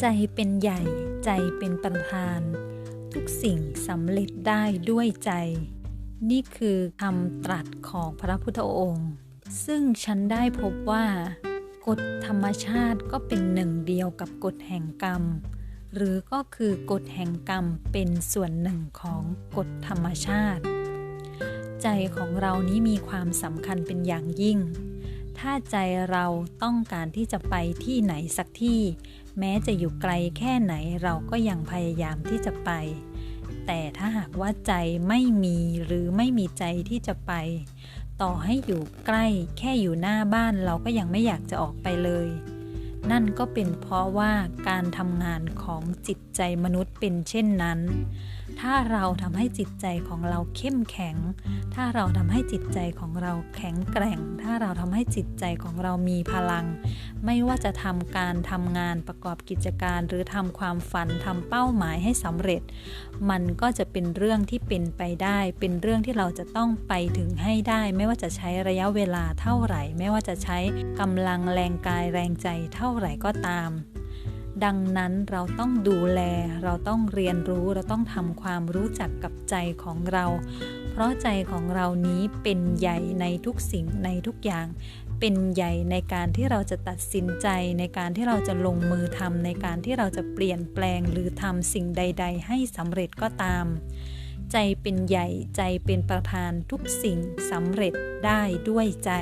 ใจเป็นใหญ่ใจเป็นประธาน ทุกสิ่งสำเร็จได้ด้วยใจ นี่คือคำตรัสของพระพุทธองค์ ซึ่งฉันได้พบว่า กฎธรรมชาติก็เป็นหนึ่งเดียวกับกฎแห่งกรรม หรือก็คือกฎแห่งกรรมเป็นส่วนหนึ่งของกฎธรรมชาติ ใจของเรานี้มีความสำคัญเป็นอย่างยิ่ง ถ้าใจเราต้องการที่จะไปที่ไหนสักที่ แม้จะอยู่ไกลแค่ไหนเราก็ยังพยายามที่จะไป แต่ถ้าหากว่าใจไม่มีหรือไม่มีใจที่จะไป ต่อให้อยู่ใกล้แค่อยู่หน้าบ้านเราก็ยังไม่อยากจะออกไปเลย นั่นก็เป็นเพราะว่าการทำงานของจิตใจมนุษย์เป็นเช่นนั้น ถ้าเราทำให้จิตใจของเราเข้มแข็ง ถ้าเราทำให้จิตใจของเราแข็งแกร่ง ถ้าเราทำให้จิตใจของเรามีพลัง ไม่ว่าจะทำการทำงานประกอบกิจการ หรือทำความฝันทำเป้าหมายให้สำเร็จ มันก็จะเป็นเรื่องที่เป็นไปได้ เป็นเรื่องที่เราจะต้องไปถึงให้ได้ ไม่ว่าจะใช้ระยะเวลาเท่าไหร่ ไม่ว่าจะใช้กำลังแรงกายแรงใจเท่าไหร่ก็ตาม ดังนั้นเราต้องดูแล เราต้องเรียนรู้ เราต้องทำความรู้จักกับใจของเรา เพราะใจของเรานี้เป็นใหญ่ในทุกสิ่งในทุกอย่าง เป็นใหญ่ในการที่เราจะตัดสินใจ ในการที่เราจะลงมือทำในการที่เราจะเปลี่ยนแปลงหรือทำสิ่งใด ๆ ให้สำเร็จก็ตาม ใจเป็นใหญ่ใจเป็นประธานทุกสิ่งสำเร็จได้ด้วยใจ